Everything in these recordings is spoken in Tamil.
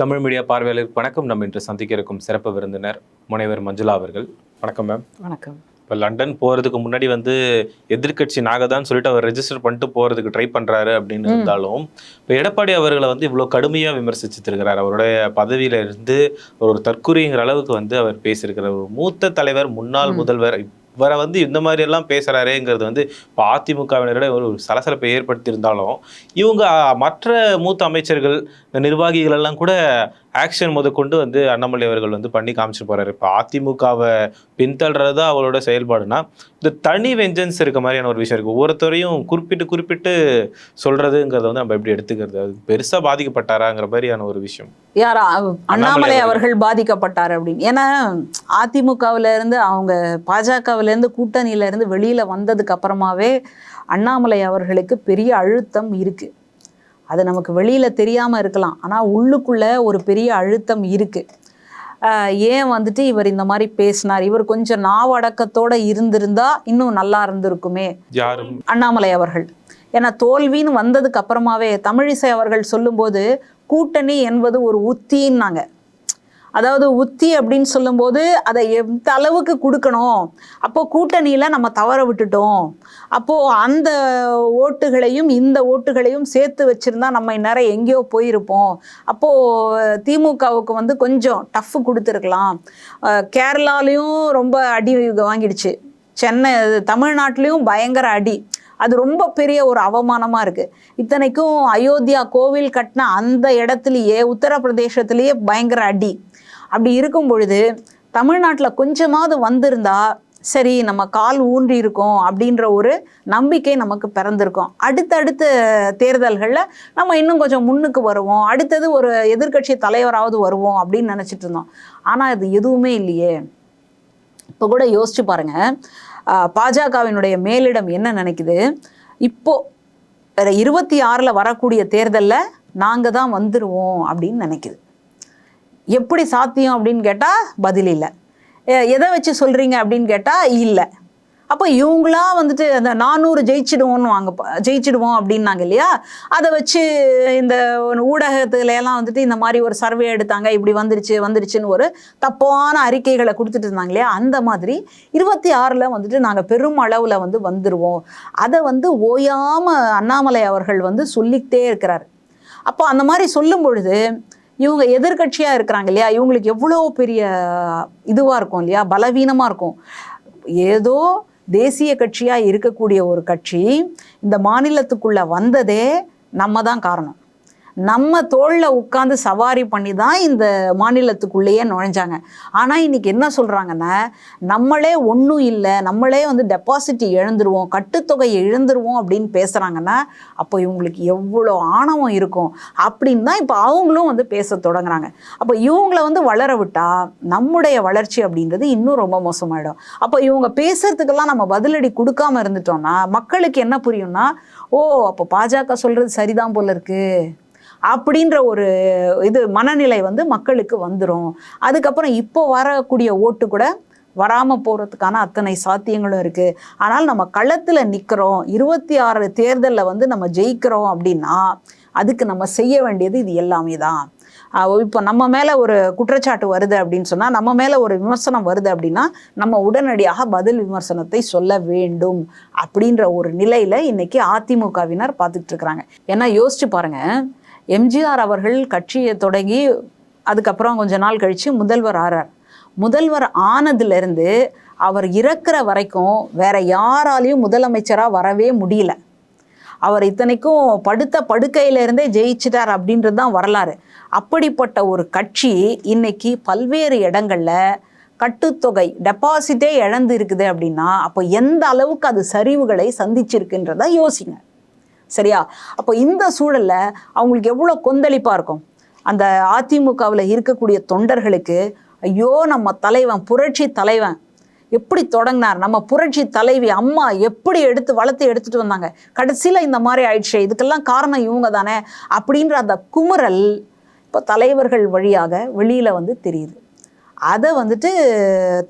தமிழ் மீடியா பார்வையாளருக்கு வணக்கம். நம்ம இன்று சந்திக்க இருக்கும் சிறப்பு விருந்தினர் முனைவர் மஞ்சுளா அவர்கள். வணக்கம் மேம் வணக்கம். இப்போ லண்டன் போகிறதுக்கு முன்னாடி வந்து எதிர்க்கட்சி நாகதான் சொல்லிட்டு அவர் ரெஜிஸ்டர் பண்ணிட்டு போகிறதுக்கு ட்ரை பண்ணுறாரு அப்படின்னு இருந்தாலும் இப்போ எடப்பாடி அவர்களை வந்து இவ்வளோ கடுமையாக விமர்சிச்சிருக்கிறார். அவருடைய பதவியில இருந்து ஒரு தற்குறிங்கிற அளவுக்கு வந்து அவர் பேசியிருக்கிறார். ஒரு மூத்த தலைவர் முன்னாள் முதல்வர் இவரை வந்து இந்த மாதிரி எல்லாம் பேசுகிறாரேங்கிறது வந்து இப்போ அதிமுகவினரிடம் ஒரு சலசலப்பை ஏற்படுத்தியிருந்தாலும் இவங்க மற்ற மூத்த அமைச்சர்கள் இந்த நிர்வாகிகள் எல்லாம் கூட ஆக்ஷன் முதற்கொண்டு வந்து அண்ணாமலை அவர்கள் வந்து பண்ணி காமிச்சிட்டு போறாரு. இப்போ அதிமுகவை பின்தள்ளுறது தான் அவரோட செயல்பாடுனா இந்த தனி வெஞ்சன்ஸ் இருக்க மாதிரியான ஒரு விஷயம் இருக்கு. ஒவ்வொருத்தரையும் குறிப்பிட்டு குறிப்பிட்டு சொல்றதுங்கிறத வந்து நம்ம எப்படி எடுத்துக்கிறது? அது பெருசா பாதிக்கப்பட்டாராங்கிற மாதிரியான ஒரு விஷயம். யாரா? அண்ணாமலை அவர்கள். பாதிக்கப்பட்டார் அப்படின்னு. ஏன்னா அதிமுகவுல இருந்து அவங்க பாஜகவுல இருந்து கூட்டணியில இருந்து வெளியில வந்ததுக்கு அப்புறமாவே அண்ணாமலை அவர்களுக்கு பெரிய அழுத்தம் இருக்கு. அது நமக்கு வெளியில தெரியாம இருக்கலாம். ஆனா உள்ளுக்குள்ள ஒரு பெரிய அழுத்தம் இருக்கு. ஆஹ் ஏன் வந்துட்டு இவர் இந்த மாதிரி பேசினார்? இவர் கொஞ்சம் நாவடக்கத்தோட இருந்திருந்தா இன்னும் நல்லா இருந்திருக்குமே. அண்ணாமலை அவர்கள். ஏன்னா தோல்வின்னு வந்ததுக்கு அப்புறமாவே தமிழிசை அவர்கள் சொல்லும்போது கூட்டணி என்பது ஒரு உத்தின்னாங்க. அதாவது உத்தி அப்படின்னு சொல்லும்போது அதை எந்த அளவுக்கு கொடுக்கணும்? அப்போ கூட்டணியில் நம்ம தவற விட்டுட்டோம். அப்போது அந்த ஓட்டுகளையும் இந்த ஓட்டுகளையும் சேர்த்து வச்சுருந்தா நம்ம இந்நேரம் எங்கேயோ போயிருப்போம். அப்போது திமுகவுக்கு வந்து கொஞ்சம் டஃப் கொடுத்துருக்கலாம். கேரளாலையும் ரொம்ப அடி வாங்கிடுச்சு. சென்னை தமிழ்நாட்டிலையும் பயங்கர அடி. அது ரொம்ப பெரிய ஒரு அவமானமாக இருக்குது இத்தனைக்கும் அயோத்தியா கோவில் கட்டின அந்த இடத்துலையே உத்தரப்பிரதேசத்துலேயே பயங்கர அடி. அப்படி இருக்கும் பொழுது தமிழ்நாட்டில் கொஞ்சமாவது வந்திருந்தா சரி நம்ம கால் ஊன்றி இருக்கோம் அப்படின்ற ஒரு நம்பிக்கை நமக்கு பிறந்திருக்கும். அடுத்தடுத்த தேர்தல்களில் நம்ம இன்னும் கொஞ்சம் முன்னுக்கு வருவோம். அடுத்தது ஒரு எதிர்க்கட்சி தலைவராவது வருவோம் அப்படின்னு நினச்சிட்டு இருந்தோம். ஆனால் இது எதுவுமே இல்லையே. இப்போ கூட யோசிச்சு பாருங்கள் பாஜகவினுடைய மேலிடம் என்ன நினைக்குது? இப்போது வேற இருபத்தி ஆறில் வரக்கூடிய தேர்தலில் நாங்கள் தான் வந்துடுவோம் அப்படின்னு நினைக்குது. எப்படி சாத்தியம் அப்படின்னு கேட்டால் பதில் இல்லை. எதை வச்சு சொல்கிறீங்க அப்படின்னு கேட்டால் இல்லை. அப்போ இவங்களா வந்துட்டு அந்த நானூறு ஜெயிச்சிடுவோம்னு வாங்க ஜெயிச்சிடுவோம் அப்படின்னாங்க இல்லையா? அதை வச்சு இந்த ஊடகத்துல எல்லாம் வந்துட்டு இந்த மாதிரி ஒரு சர்வே எடுத்தாங்க. இப்படி வந்துருச்சு வந்துருச்சுன்னு ஒரு தப்பான அறிக்கைகளை கொடுத்துட்டு இருந்தாங்க இல்லையா? அந்த மாதிரி இருபத்தி ஆறில் வந்துட்டு நாங்கள் பெரும் அளவில் வந்து வந்துடுவோம் அதை வந்து ஓயாமல் அண்ணாமலை அவர்கள் வந்து சொல்லிக்கிட்டே இருக்கிறார். அப்போ அந்த மாதிரி சொல்லும் பொழுது இவங்க எதிர்க்கட்சியாக இருக்கிறாங்க இல்லையா? இவங்களுக்கு எவ்வளோ பெரிய இதுவாக இருக்கும் இல்லையா? பலவீனமாக இருக்கும். ஏதோ தேசிய கட்சியாக இருக்கக்கூடிய ஒரு கட்சி இந்த மாநிலத்துக்குள்ளே வந்ததே நம்ம தான் காரணம். நம்ம தோளில் உட்காந்து சவாரி பண்ணி தான் இந்த மாநிலத்துக்குள்ளேயே நுழைஞ்சாங்க. ஆனால் இன்னைக்கு என்ன சொல்கிறாங்கன்னா நம்மளே ஒன்றும் இல்லை நம்மளே வந்து டெபாசிட் இழந்துருவோம் கட்டுத்தொகையை இழந்துருவோம் அப்படின்னு பேசுகிறாங்கன்னா அப்போ இவங்களுக்கு எவ்வளோ ஆணவம் இருக்கும் அப்படின்னு தான் இப்போ அவங்களும் வந்து பேச தொடங்குறாங்க. அப்போ இவங்கள வந்து வளர விட்டா நம்முடைய வளர்ச்சி அப்படின்றது இன்னும் ரொம்ப மோசமாயிடும். அப்போ இவங்க பேசுறதுக்கெல்லாம் நம்ம பதிலடி கொடுக்காம இருந்துட்டோம்னா மக்களுக்கு என்ன புரியும்னா ஓ அப்போ பாஜக சொல்கிறது சரிதான் போல இருக்குது அப்படின்ற ஒரு இது மனநிலை வந்து மக்களுக்கு வந்துடும் அதுக்கப்புறம் இப்போ வரக்கூடிய ஓட்டு கூட வராமல் போகிறதுக்கான அத்தனை சாத்தியங்களும் இருக்குது ஆனால் நம்ம களத்தில் நிற்கிறோம் இருபத்தி ஆறு தேர்தலில் வந்து நம்ம ஜெயிக்கிறோம் அப்படின்னா அதுக்கு நம்ம செய்ய வேண்டியது இது எல்லாமே தான். இப்போ நம்ம மேலே ஒரு குற்றச்சாட்டு வருது அப்படின்னு சொன்னால் நம்ம மேலே ஒரு விமர்சனம் வருது அப்படின்னா நம்ம உடனடியாக பதில் விமர்சனத்தை சொல்ல வேண்டும் அப்படின்ற ஒரு நிலையில் இன்னைக்கு அதிமுகவினர் பார்த்துக்கிட்டு இருக்கிறாங்க. ஏன்னா யோசிச்சு பாருங்க எம்ஜிஆர் அவர்கள் கட்சியை தொடங்கி அதுக்கப்புறம் கொஞ்ச நாள் கழித்து முதல்வர் ஆறார். முதல்வர் ஆனதுலேருந்து அவர் இறக்குற வரைக்கும் வேற யாராலையும் முதலமைச்சராக வரவே முடியல. அவர் இத்தனைக்கும் படுத்த படுக்கையிலேருந்தே ஜெயிச்சிட்டார் அப்படின்றது தான் வரலாறு. அப்படிப்பட்ட ஒரு கட்சி இன்னைக்கு பல்வேறு இடங்களில் கட்டுத்தொகை டெபாசிட்டே இழந்து இருக்குது அப்படின்னா அப்போ எந்த அளவுக்கு அது சரிவுகளை சந்திச்சிருக்குன்றத யோசிங்க. சரியா? அப்போ இந்த சூழலில் அவங்களுக்கு எவ்வளோ கொந்தளிப்பாக இருக்கும்? அந்த அதிமுகவில் இருக்கக்கூடிய தொண்டர்களுக்கு ஐயோ நம்ம தலைவன் புரட்சி தலைவன். எப்படி தொடங்கினார்? நம்ம புரட்சி தலைவி அம்மா எப்படி எடுத்து வளர்த்து எடுத்துட்டு வந்தாங்க? கடைசியில் இந்த மாதிரி ஆயிடுச்சு இதுக்கெல்லாம் காரணம் இவங்க தானே அப்படின்ற அந்த குமுறல் இப்போ தலைவர்கள் வழியாக வெளியில் வந்து தெரியுது. அதை வந்துட்டு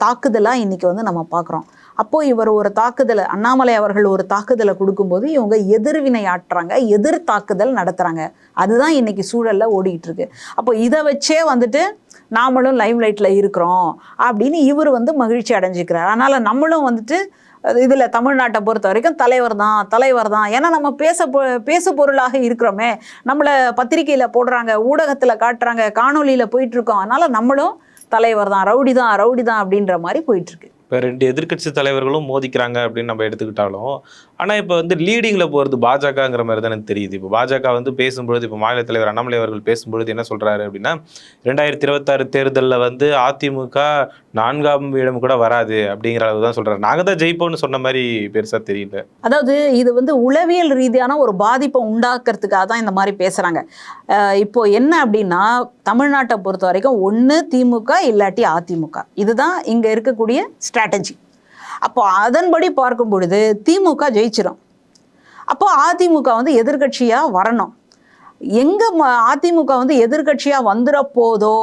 தாக்குதலாக இன்றைக்கி வந்து நம்ம பார்க்குறோம் அப்போ இவர் ஒரு தாக்குதலை அண்ணாமலை அவர்கள் ஒரு தாக்குதலை கொடுக்கும்போது இவங்க எதிர்வினை ஆட்டுறாங்க எதிர் தாக்குதல் நடத்துகிறாங்க அதுதான் இன்னைக்கு சூழலில் ஓடிக்கிட்டு இருக்கு. அப்போ இதை வச்சே வந்துட்டு நாமளும் லைம் லைட்டில் இருக்கிறோம் அப்படின்னு இவர் வந்து மகிழ்ச்சி அடைஞ்சிக்கிறார். அதனால் நம்மளும் வந்துட்டு இதில் தமிழ்நாட்டை பொறுத்த வரைக்கும் தலைவர் தான் தலைவர் தான். ஏன்னா நம்ம பேச பேசு பொருளாக இருக்கிறோமே. நம்மளை பத்திரிக்கையில் போடுறாங்க ஊடகத்தில் காட்டுறாங்க காணொலியில் போயிட்டுருக்கோம் அதனால் நம்மளும் தலைவர் தான் ரவுடி தான் ரவுடி தான் அப்படின்ற மாதிரி போயிட்டுருக்கு இப்போ ரெண்டு எதிர்க்கட்சி தலைவர்களும் மோதிக்கிறாங்க அப்படின்னு நம்ம எடுத்துக்கிட்டாலும் ஆனால் இப்போ வந்து லீடிங்கில் போகிறது பாஜகங்கிற மாதிரி தானே தெரியுது. இப்போ பாஜக வந்து பேசும்பொழுது இப்போ மாநில தலைவர் அண்ணாமலை அவர்கள் பேசும்பொழுது என்ன சொல்கிறாரு அப்படின்னா ரெண்டாயிரத்தி இருபத்தாறு தேர்தலில் வந்து அதிமுக நான்காம் இடம் கூட வராது அப்படிங்கிற அளவு தான் சொல்கிறாரு நாங்கள் தான் ஜெயிப்போம்னு சொன்ன மாதிரி பெருசாக தெரியல. அதாவது இது வந்து உளவியல் ரீதியான ஒரு பாதிப்பை உண்டாக்குறதுக்காக தான் இந்த மாதிரி பேசுகிறாங்க இப்போ என்ன அப்படின்னா தமிழ்நாட்டை பொறுத்த வரைக்கும் ஒன்று திமுக இல்லாட்டி அதிமுக. இதுதான் இங்கே இருக்கக்கூடிய ஸ்ட்ராட்டஜி அப்போ அதன்படி பார்க்கும் பொழுது திமுக ஜெயிச்சிடும் அப்போ அதிமுக வந்து எதிர்க்கட்சியாக வரணும். எங்கே அதிமுக வந்து எதிர்க்கட்சியாக வந்துட போதோ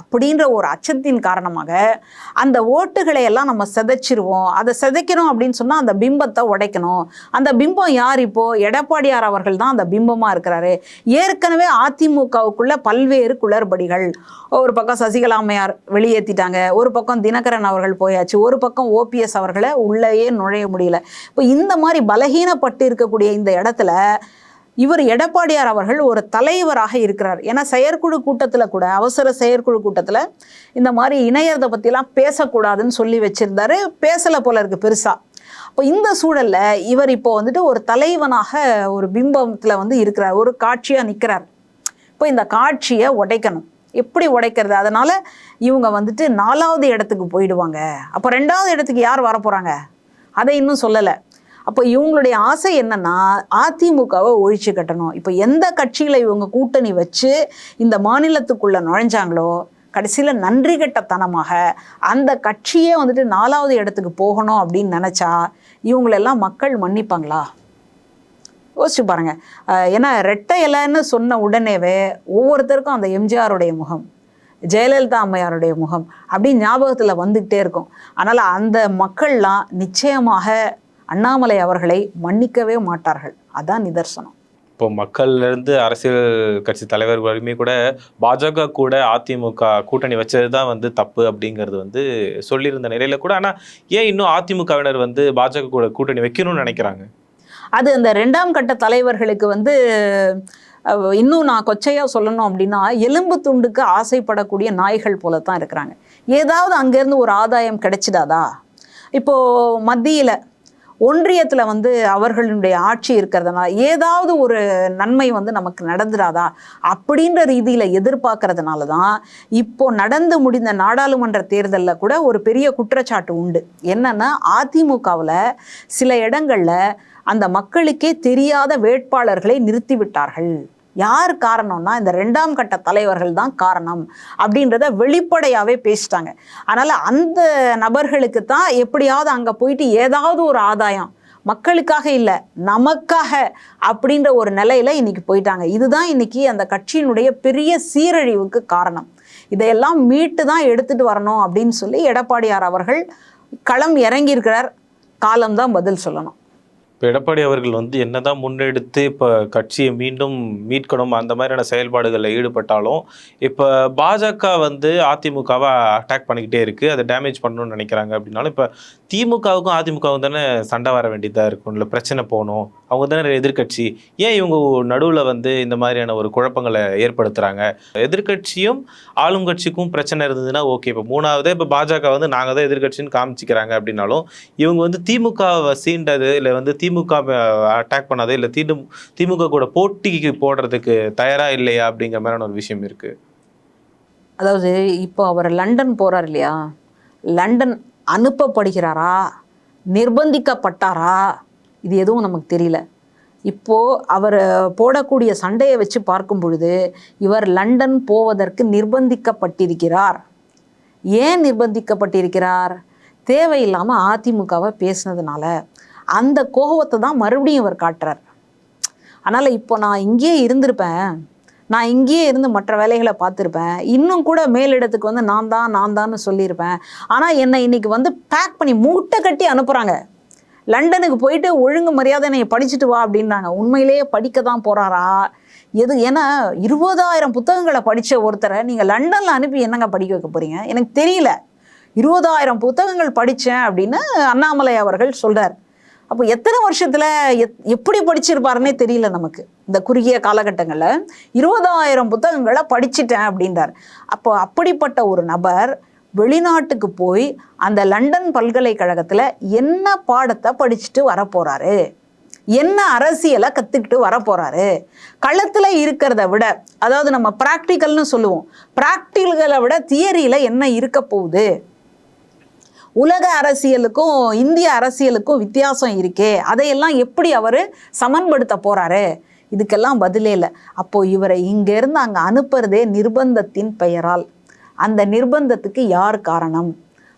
அப்படின்ற ஒரு அச்சத்தின் காரணமாக அந்த ஓட்டுகளை எல்லாம் நம்ம சிதைச்சிருவோம். அதை சிதைக்கணும் அப்படின்னு சொன்னால் அந்த பிம்பத்தை உடைக்கணும். அந்த பிம்பம் யார் இப்போ? எடப்பாடியார் அவர்கள் தான் அந்த பிம்பமாக இருக்கிறாரு. ஏற்கனவே அதிமுகவுக்குள்ள பல்வேறு குளறுபடிகள். ஒரு பக்கம் சசிகலா அம்மையார் வெளியேற்றிட்டாங்க ஒரு பக்கம் தினகரன் அவர்கள் போயாச்சு. ஒரு பக்கம் ஓபிஎஸ் அவர்களை உள்ளேயே நுழைய முடியல. இப்போ இந்த மாதிரி பலகீனப்பட்டு இருக்கக்கூடிய இந்த இடத்துல இவர் எடப்பாடியார் அவர்கள் ஒரு தலைவராக இருக்கிறார். ஏன்னா செயற்குழு கூட்டத்தில் கூட அவசர செயற்குழு கூட்டத்தில் இந்த மாதிரி இணையத்தை பற்றிலாம் பேசக்கூடாதுன்னு சொல்லி வச்சுருந்தாரு. பேசலை போல இருக்குது பெருசாக அப்போ இந்த சூழல்ல இவர் இப்போ வந்துட்டு ஒரு தலைவனாக ஒரு பிம்பத்தில் வந்து இருக்கிறார். ஒரு காட்சியாக நிற்கிறார் இப்போ இந்த காட்சியை உடைக்கணும். எப்படி உடைக்கிறது? அதனால் இவங்க வந்துட்டு நாலாவது இடத்துக்கு போயிடுவாங்க. அப்போ ரெண்டாவது இடத்துக்கு யார் வர அதை இன்னும் சொல்லலை. அப்போ இவங்களுடைய ஆசை என்னன்னா அதிமுகவை ஒழிச்சு கட்டணும். இப்போ எந்த கட்சியில் இவங்க கூட்டணி வச்சு இந்த மாநிலத்துக்குள்ளே நுழைஞ்சாங்களோ கடைசியில் நன்றி கட்டத்தனமாக அந்த கட்சியே வந்துட்டு நாலாவது இடத்துக்கு போகணும் அப்படின்னு நினச்சா இவங்களெல்லாம் மக்கள் மன்னிப்பாங்களா? யோசிச்சு பாருங்கள் ஏன்னா ரெட்டை இலைன்னு சொன்ன உடனேவே ஒவ்வொருத்தருக்கும் அந்த எம்ஜிஆருடைய முகம் ஜெயலலிதா அம்மையாருடைய முகம் அப்படி ஞாபகத்தில் வந்துக்கிட்டே இருக்கும். அதனால் அந்த மக்கள்லாம் நிச்சயமாக அண்ணாமலை அவர்களை மன்னிக்கவே மாட்டார்கள். அதான் நிதர்சனம். இப்போ மக்கள்ல இருந்து அரசியல் கட்சி தலைவர் வரையுமே கூட பாஜக கூட அதிமுக கூட்டணி வச்சது தான் வந்து தப்பு அப்படிங்கிறது வந்து சொல்லியிருந்த நிலையில கூட. ஆனால் ஏன் இன்னும் அதிமுகவினர் வந்து பாஜக கூட கூட்டணி வைக்கணும்னு நினைக்கிறாங்க? அது அந்த ரெண்டாம் கட்ட தலைவர்களுக்கு வந்து இன்னும் நான் கொச்சையாக சொல்லணும் அப்படின்னா எலும்பு துண்டுக்கு ஆசைப்படக்கூடிய நாய்கள் போல தான் இருக்கிறாங்க. ஏதாவது அங்கேருந்து ஒரு ஆதாயம் கிடைச்சிடாதா இப்போது மத்தியில் ஒன்றியத்தில் வந்து அவர்களுடைய ஆட்சி இருக்கிறதுனால ஏதாவது ஒரு நன்மை வந்து நமக்கு நடந்துடாதா அப்படின்ற ரீதியில் எதிர்பார்க்கறதுனால தான் இப்போ நடந்து முடிந்த நாடாளுமன்ற தேர்தலில் கூட ஒரு பெரிய குற்றச்சாட்டு உண்டு. என்னன்னா அதிமுகவில் சில இடங்களில் அந்த மக்களுக்கே தெரியாத வேட்பாளர்களை நிறுத்திவிட்டார்கள். யார் காரணம்னா இந்த ரெண்டாம் கட்ட தலைவர்கள் தான் காரணம் அப்படின்றத வெளிப்படையாகவே பேசிட்டாங்க. அதனால் அந்த நபர்களுக்கு தான் எப்படியாவது அங்கே போயிட்டு ஏதாவது ஒரு ஆதாயம். மக்களுக்காக இல்லை நமக்காக அப்படின்ற ஒரு நிலையில் இன்றைக்கி போயிட்டாங்க. இதுதான் இன்றைக்கி அந்த கட்சியினுடைய பெரிய சீரழிவுக்கு காரணம். இதையெல்லாம் மீட்டு தான் எடுத்துகிட்டு வரணும் அப்படின்னு சொல்லி எடப்பாடியார் அவர்கள் களம் இறங்கியிருக்கிறார். காலம்தான் பதில் சொல்லணும். இப்போ எடப்பாடி அவர்கள் வந்து என்னதான் முன்னெடுத்து இப்போ கட்சியை மீண்டும் மீட்கணும் அந்த மாதிரியான செயல்பாடுகளில் ஈடுபட்டாலும் இப்போ பாஜக வந்து அதிமுகவை அட்டாக் பண்ணிக்கிட்டே இருக்குது அதை டேமேஜ் பண்ணணும்னு நினைக்கிறாங்க அப்படின்னாலும் இப்போ திமுகவுக்கும் அதிமுகவும் தானே சண்டை வர வேண்டியதாக இருக்கும். இல்லை பிரச்சனை போகணும். அவங்க தானே எதிர்க்கட்சி. ஏன் இவங்க நடுவில் வந்து இந்த மாதிரியான ஒரு குழப்பங்களை ஏற்படுத்துகிறாங்க எதிர்க்கட்சியும் ஆளும் கட்சிக்கும் பிரச்சனை இருந்ததுன்னா ஓகே. இப்போ மூணாவது இப்போ பாஜக வந்து நாங்கள் தான் எதிர்க்கட்சின்னு காமிச்சிக்கிறாங்க அப்படின்னாலும் இவங்க வந்து திமுகவை சீண்டது இல்லை வந்து திமுக அட்டாக் பண்ணாது இல்லை திமு திமுக கூட போட்டிக்கு போடுறதுக்கு தயாராக இல்லையா அப்படிங்கிற மாதிரியான ஒரு விஷயம் இருக்குது அதாவது இப்போ அவர் லண்டன் போகிறார் இல்லையா? லண்டன் அனுப்பப்படுகிறாரா? நிர்பந்திக்கப்பட்டாரா? இது எதுவும் நமக்கு தெரியல. இப்போது அவர் போடக்கூடிய சண்டையை வச்சு பார்க்கும் பொழுது இவர் லண்டன் போவதற்கு நிர்பந்திக்கப்பட்டிருக்கிறார். ஏன் நிர்பந்திக்கப்பட்டிருக்கிறார்? தேவையில்லாமல் அதிமுகவை பேசினதுனால. அந்த கோபத்தை தான் மறுபடியும் இவர் காட்டுறார். அதனால் இப்போ நான் இங்கேயே இருந்திருப்பேன். நான் இங்கேயே இருந்து மற்ற வேலைகளை பார்த்துருப்பேன். இன்னும் கூட மேலிடத்துக்கு வந்து நான் தான் நான் தான்னு சொல்லியிருப்பேன். ஆனால் என்னை இன்னைக்கு வந்து பேக் பண்ணி மூட்டை கட்டி அனுப்புகிறாங்க லண்டனுக்கு போயிட்டு ஒழுங்கு மரியாதை என்னை படிச்சுட்டு வா அப்படின்றாங்க. உண்மையிலேயே படிக்க தான் போகிறாரா எது ஏன்னா இருபதாயிரம் புத்தகங்களை படித்த ஒருத்தரை நீங்கள் லண்டனில் அனுப்பி என்னங்க படிக்க வைக்க போகிறீங்க எனக்கு தெரியல. இருபதாயிரம் புத்தகங்கள் படித்தேன் அப்படின்னு அண்ணாமலை அவர்கள் சொல்கிறார் அப்போ எத்தனை வருஷத்தில் எத் எப்படி படிச்சிருப்பாருன்னே தெரியல நமக்கு. இந்த குறுகிய காலகட்டங்களில் இருபதாயிரம் புத்தகங்களை படிச்சிட்டேன் அப்படின்றார். அப்போ அப்படிப்பட்ட ஒரு நபர் வெளிநாட்டுக்கு போய் அந்த லண்டன் பல்கலைக்கழகத்தில் என்ன பாடத்தை படிச்சுட்டு வரப்போகிறாரு என்ன அரசியலை கற்றுக்கிட்டு வரப்போகிறாரு களத்தில் இருக்கிறத விட அதாவது நம்ம ப்ராக்டிக்கல்னு சொல்லுவோம். ப்ராக்டிக்கலை விட தியரியில் என்ன இருக்க போகுது? உலக அரசியலுக்கும் இந்திய அரசியலுக்கும் வித்தியாசம் இருக்கே. அதையெல்லாம் எப்படி அவர் சமன்படுத்த போறாரு? இதுக்கெல்லாம் பதிலே இல்லை. அப்போ இவரை இங்கேருந்து அங்கே அனுப்புறதே நிர்பந்தத்தின் பெயரால். அந்த நிர்பந்தத்துக்கு யார் காரணம்?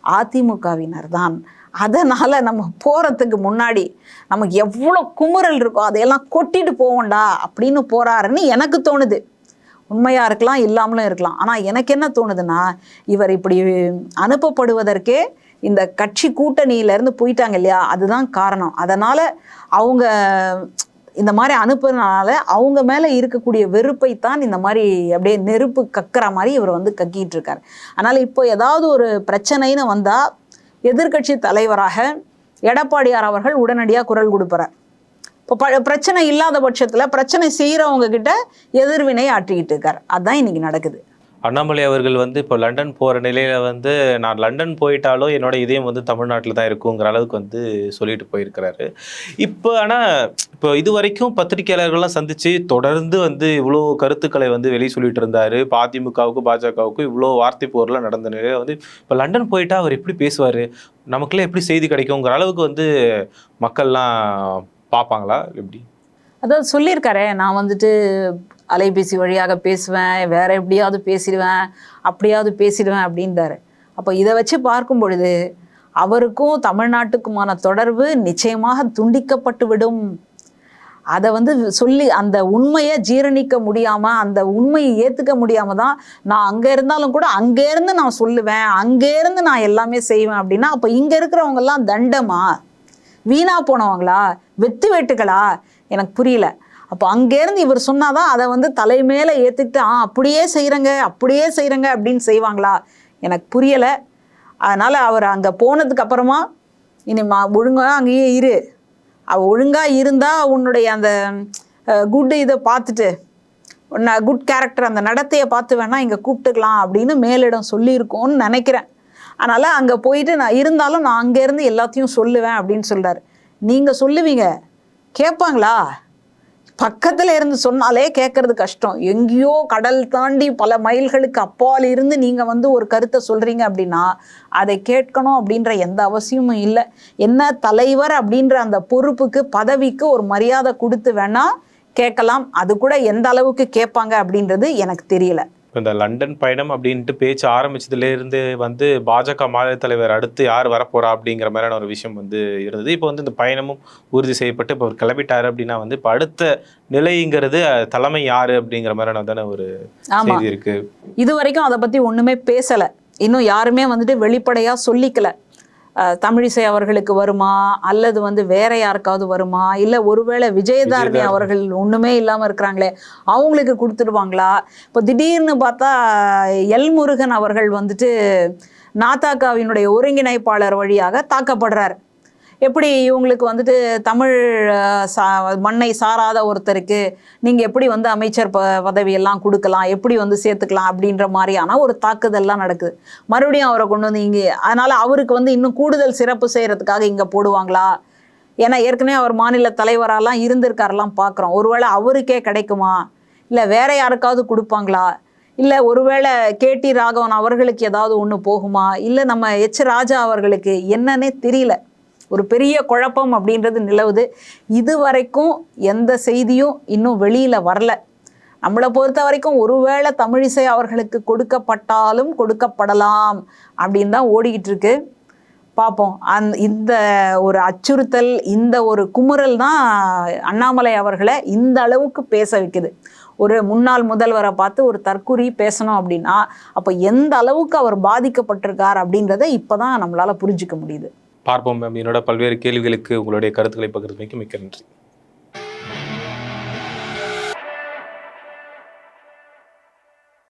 அதிமுகவினர் தான். அதனால் நம்ம போகிறதுக்கு முன்னாடி நமக்கு எவ்வளோ குமுறல் இருக்கோ அதையெல்லாம் கொட்டிட்டு போவோம்டா அப்படின்னு போகிறாருன்னு எனக்கு தோணுது. உண்மையாக இருக்கலாம் இல்லாமலும் இருக்கலாம். ஆனால் எனக்கு என்ன தோணுதுன்னா இவர் இப்படி அனுப்பப்படுவதற்கே இந்த கட்சி கூட்டணியிலேருந்து போயிட்டாங்க இல்லையா? அதுதான் காரணம். அதனால் அவங்க இந்த மாதிரி அனுப்புறதுனால அவங்க மேலே இருக்கக்கூடிய வெறுப்பை தான் இந்த மாதிரி அப்படியே நெருப்பு கக்கிற மாதிரி இவர் வந்து கக்கிட்டு இருக்கார் அதனால் இப்போ ஏதாவது ஒரு பிரச்சனைன்னு வந்தால் எதிர்க்கட்சி தலைவராக எடப்பாடியார் அவர்கள் உடனடியாக குரல் கொடுப்பார். இப்போ ப பிரச்சனை இல்லாத பட்சத்தில் பிரச்சனை செய்கிறவங்க கிட்ட எதிர்வினை ஆற்றிக்கிட்டு இருக்கார். அதுதான் இன்னைக்கு நடக்குது. அண்ணாமலை அவர்கள் வந்து இப்போ லண்டன் போகிற நிலையில் வந்து நான் லண்டன் போயிட்டாலும் என்னோட இதயம் வந்து தமிழ்நாட்டில் தான் இருக்குங்கிற அளவுக்கு வந்து சொல்லிட்டு போயிருக்கிறாரு. இப்போ ஆனால் இப்போ இது வரைக்கும் பத்திரிகையாளர்கள்லாம் சந்தித்து தொடர்ந்து வந்து இவ்வளோ கருத்துக்களை வந்து வெளியே சொல்லிட்டு இருந்தார். இப்போ அதிமுகவுக்கும் பாஜகவுக்கும் இவ்வளோ வார்த்தை போரெலாம் நடந்த நிலையில் வந்து இப்போ லண்டன் போயிட்டா அவர் எப்படி பேசுவார்? நமக்குலாம் எப்படி செய்தி கிடைக்குங்கிற அளவுக்கு வந்து மக்கள்லாம் பார்ப்பாங்களா? எப்படி? அதாவது சொல்லியிருக்காரே நான் வந்துட்டு அலைபேசி வழியாக பேசுவேன் வேற எப்படியாவது பேசிடுவேன் அப்படியாவது பேசிடுவேன் அப்படின்றாரு. அப்போ இதை வச்சு பார்க்கும் பொழுது அவருக்கும் தமிழ்நாட்டுக்குமான தொடர்பு நிச்சயமாக துண்டிக்கப்பட்டு விடும். அதை வந்து சொல்லி அந்த உண்மையை ஜீரணிக்க முடியாமல் அந்த உண்மையை ஏற்றுக்க முடியாமல் தான் நான் அங்கே இருந்தாலும் கூட அங்கேருந்து நான் சொல்லுவேன் அங்கேருந்து நான் எல்லாமே செய்வேன் அப்படின்னா அப்போ இங்கே இருக்கிறவங்கெல்லாம் தண்டமா? வீணா போனவங்களா? வெத்து வெட்டுகளா? எனக்கு புரியல. அப்போ அங்கேருந்து இவர் சொன்னாதான் அதை வந்து தலைமையில ஏற்றுக்கிட்டு ஆ அப்படியே செய்கிறங்க அப்படியே செய்கிறங்க அப்படின்னு செய்வாங்களா? எனக்கு புரியலை. அதனால் அவர் அங்கே போனதுக்கு அப்புறமா இனி மா ஒழுங்காக அங்கேயே இரு. அவள் ஒழுங்காக இருந்தால் உன்னுடைய அந்த குட் இதை பார்த்துட்டு உன்னை குட் கேரக்டர் அந்த நடத்தையை பார்த்து வேணா இங்கே கூப்பிட்டுக்கலாம் அப்படின்னு மேலிடம் சொல்லியிருக்கோன்னு நினைக்கிறேன். அதனால் அங்கே போயிட்டு நான் இருந்தாலும் நான் அங்கேருந்து எல்லாத்தையும் சொல்லுவேன் அப்படின்னு சொல்கிறார் நீங்கள் சொல்லுவீங்க. கேட்பாங்களா? பக்கத்தில் இருந்து சொன்னாலே கேட்கறது கஷ்டம். எங்கேயோ கடல் தாண்டி பல மைல்களுக்கு அப்பால் இருந்து நீங்கள் வந்து ஒரு கருத்தை சொல்கிறீங்க அப்படின்னா அதை கேட்கணும் அப்படின்ற எந்த அவசியமும் இல்லை. என்ன தலைவர் அப்படின்ற அந்த பொறுப்புக்கு பதவிக்கு ஒரு மரியாதை கொடுத்து வேணால் கேட்கலாம். அது கூட எந்த அளவுக்கு கேட்பாங்க அப்படின்றது எனக்கு தெரியல. இப்ப இந்த லண்டன் பயணம் அப்படின்ட்டு பேச்சு ஆரம்பிச்சதுல இருந்து வந்து பாஜக மாநில தலைவர் அடுத்து யார் வரப்போறா அப்படிங்கிற மாதிரியான ஒரு விஷயம் வந்து இருந்தது. இப்போ வந்து இந்த பயணமும் உறுதி செய்யப்பட்டு இப்போ அவர் கிளம்பிட்டாரு அப்படின்னா வந்து இப்போ அடுத்த நிலைங்கிறது தலைமை யாரு அப்படிங்கிற மாதிரியான தானே ஒரு செய்தி இருக்கு. இது வரைக்கும் அதை பற்றி ஒன்றுமே பேசலை. இன்னும் யாருமே வந்துட்டு வெளிப்படையாக சொல்லிக்கல. தமிழிசை அவர்களுக்கு வருமா? அல்லது வந்து வேற யாருக்காவது வருமா? இல்லை ஒருவேளை விஜயதாரணி. அவர்கள் ஒன்றுமே இல்லாமல் இருக்கிறாங்களே அவங்களுக்கு கொடுத்துடுவாங்களா? இப்போ திடீர்னு பார்த்தா எல் முருகன் அவர்கள் வந்துட்டு நாத்தாக்காவினுடைய ஒருங்கிணைப்பாளர் வழியாக தாக்கப்படுறார். எப்படி இவங்களுக்கு வந்துட்டு தமிழ் சா மண்ணை சாராத ஒருத்தருக்கு நீங்கள் எப்படி வந்து அமைச்சர் ப பதவியெல்லாம் கொடுக்கலாம் எப்படி வந்து சேர்த்துக்கலாம் அப்படின்ற மாதிரியான ஒரு தாக்குதல்லாம் நடக்குது. மறுபடியும் அவரை கொண்டு வந்து இங்கே அதனால் அவருக்கு வந்து இன்னும் கூடுதல் சிறப்பு செய்கிறதுக்காக இங்கே போடுவாங்களா? ஏன்னா ஏற்கனவே அவர் மாநில தலைவராலாம் இருந்திருக்காரெல்லாம் பார்க்குறோம் ஒருவேளை அவருக்கே கிடைக்குமா? இல்லை வேற யாருக்காவது கொடுப்பாங்களா? இல்லை ஒருவேளை கேடி ராகவன் அவர்களுக்கு ஏதாவது ஒன்று போகுமா? இல்லை நம்ம எச். ராஜா அவர்களுக்கு என்னன்னே தெரியல. ஒரு பெரிய குழப்பம் அப்படின்றது நிலவுது. இது வரைக்கும் எந்த செய்தியும் இன்னும் வெளியில் வரல. நம்மளை பொறுத்த வரைக்கும் ஒருவேளை தமிழிசை அவர்களுக்கு கொடுக்கப்பட்டாலும் கொடுக்கப்படலாம் அப்படின்னு தான் ஓடிக்கிட்டு இருக்கு. பார்ப்போம். அந் இந்த ஒரு அச்சுறுத்தல் இந்த ஒரு குமுறல் தான் அண்ணாமலை அவர்களை இந்த அளவுக்கு பேச வைக்குது. ஒரு முன்னாள் முதல்வரை பார்த்து ஒரு தற்குறி பேசணும் அப்படின்னா அப்போ எந்த அளவுக்கு அவர் பாதிக்கப்பட்டிருக்கார் அப்படின்றத இப்போ தான் நம்மளால் புரிஞ்சுக்க முடியுது. பார்ப்போம் மேம். என்னோட பல்வேறு கேள்விகளுக்கு உங்களுடைய கருத்துக்களை பகிர்ந்தமைக்கு மிக்க நன்றி.